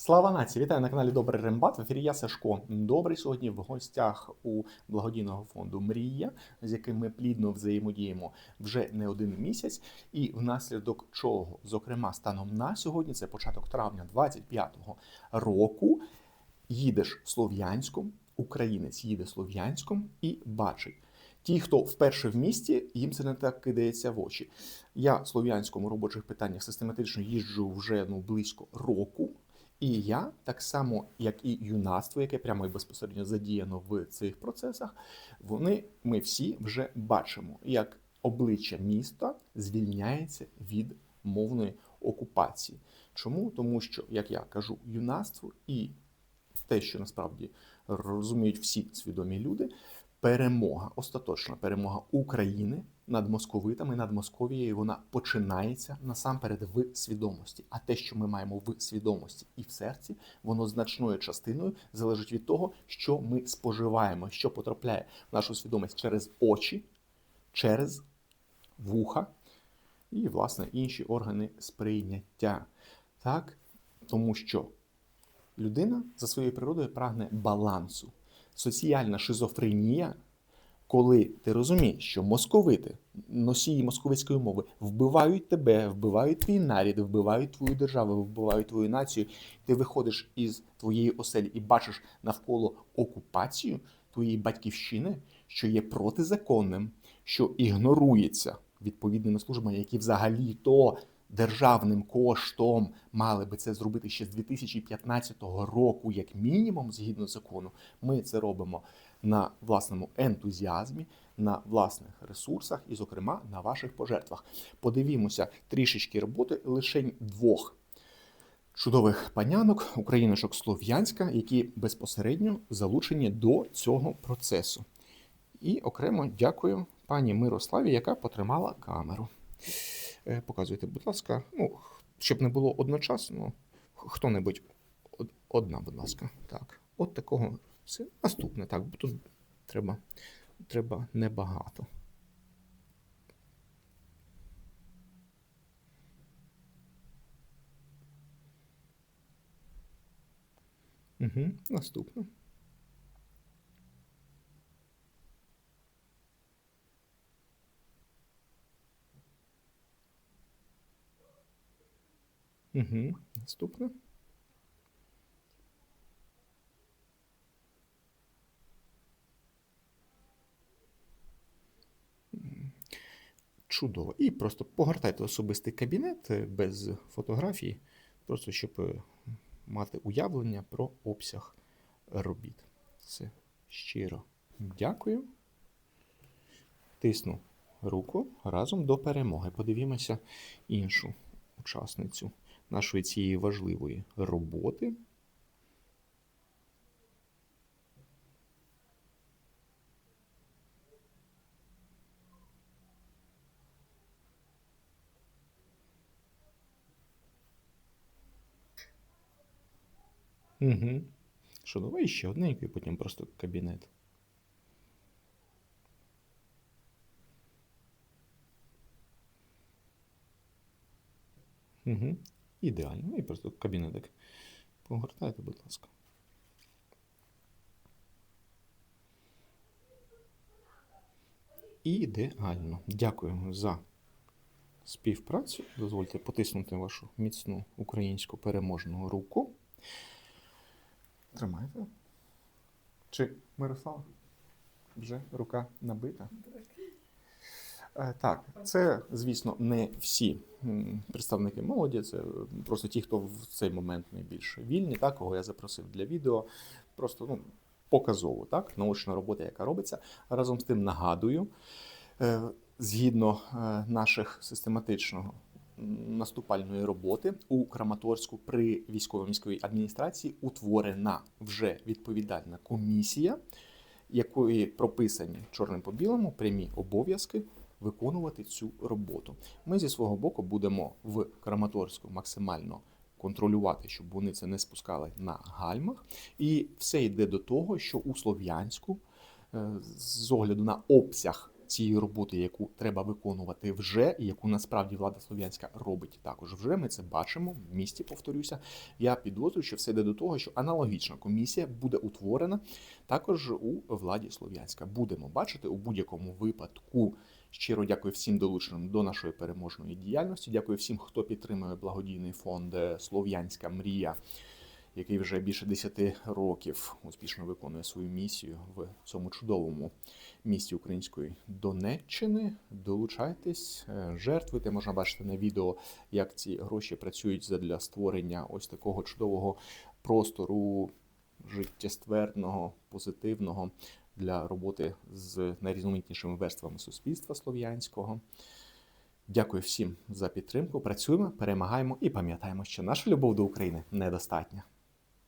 Слава нації! Вітаю на каналі Добрий Рембат. В ефірі я Сашко. Добрий сьогодні в гостях у благодійного фонду Мрія, з яким ми плідно взаємодіємо вже не один місяць. І внаслідок чого, зокрема, станом на сьогодні, це початок травня 25-го року. Їдеш Слов'янськом, українець їде Слов'янськом і бачить. Ті, хто вперше в місті, їм це не так кидається в очі. Я слов'янському робочих питаннях систематично їжджу вже ну близько року. І я, так само, як і юнацтво, яке прямо і безпосередньо задіяно в цих процесах, вони ми всі вже бачимо, як обличчя міста звільняється від мовної окупації. Чому? Тому що, як я кажу, юнацтво і те, що насправді розуміють всі свідомі люди, перемога, остаточна перемога України над московитами, над Московією, вона починається насамперед в свідомості. А те, що ми маємо в свідомості і в серці, воно значною частиною залежить від того, що ми споживаємо, що потрапляє в нашу свідомість через очі, через вуха і, власне, інші органи сприйняття. Так? Тому що людина за своєю природою прагне балансу. Соціальна шизофренія, коли ти розумієш, що московити, носії московицької мови, вбивають тебе, вбивають твій нарід, вбивають твою державу, вбивають твою націю, ти виходиш із твоєї оселі і бачиш навколо окупацію твоєї батьківщини, що є протизаконним, що ігнорується відповідними службами, які взагалі то державним коштом мали би це зробити ще з 2015 року, як мінімум, згідно закону, ми це робимо на власному ентузіазмі, на власних ресурсах і, зокрема, на ваших пожертвах. Подивімося трішечки роботи лише двох. Чудових панянок, україночок Слов'янська, які безпосередньо залучені до цього процесу. І окремо дякую пані Мирославі, яка потримала камеру. Е, Показуйте, будь ласка, ну, щоб не було одночасно, хто-небудь одна, будь ласка. Так, от такого. Це наступне, так, бо тут треба, треба небагато. Угу, наступне. Угу, наступне. Чудово. І просто погортайте особистий кабінет е, без фотографій, просто щоб е, мати уявлення про обсяг робіт. Все щиро дякую. Тисну руку разом до перемоги. Подивімося іншу учасницю нашої цієї важливої роботи. Угу. Що, давай ще одненько і потім просто кабінет. Угу. Ідеально. Ну і просто кабінетик. Погортайте, будь ласка. Ідеально. Дякую за співпрацю. Дозвольте потиснути вашу міцну українську переможну руку. Тримайте. Чи Мирослава? Вже рука набита? Е, Так, це, звісно, не всі представники молоді, це просто ті, хто в цей момент найбільш вільні, так, кого я запросив для відео. Просто ну, показово, так, наочна робота, яка робиться. Разом з тим нагадую, е, згідно е, наших систематичного наступальної роботи у Краматорську при військово міської адміністрації утворена вже відповідальна комісія, якої прописані чорним по білому прямі обов'язки виконувати цю роботу. Ми зі свого боку будемо в Краматорську максимально контролювати, щоб вони це не спускали на гальмах. І все йде до того, що у Слов'янську, е, з огляду на обсяг цієї роботи, яку треба виконувати вже, і яку насправді влада слов'янська робить також вже. Ми це бачимо в місті. Повторюся, я підозрюю, що все йде до того, що аналогічна комісія буде утворена також у владі слов'янська. Будемо бачити у будь-якому випадку. Щиро дякую всім долученим до нашої переможної діяльності. Дякую всім, хто підтримує благодійний фонд е, Слов'янська мрія, який вже більше 10 років успішно виконує свою місію в цьому чудовому місті української Донеччини. Долучайтесь, е, жертвуйте. Можна бачити на відео, як ці гроші працюють для створення ось такого чудового простору життєстверного, позитивного для роботи з найрізноманітнішими верствами суспільства слов'янського. Дякую всім за підтримку. Працюємо, перемагаємо і пам'ятаємо, що наша любов до України недостатня.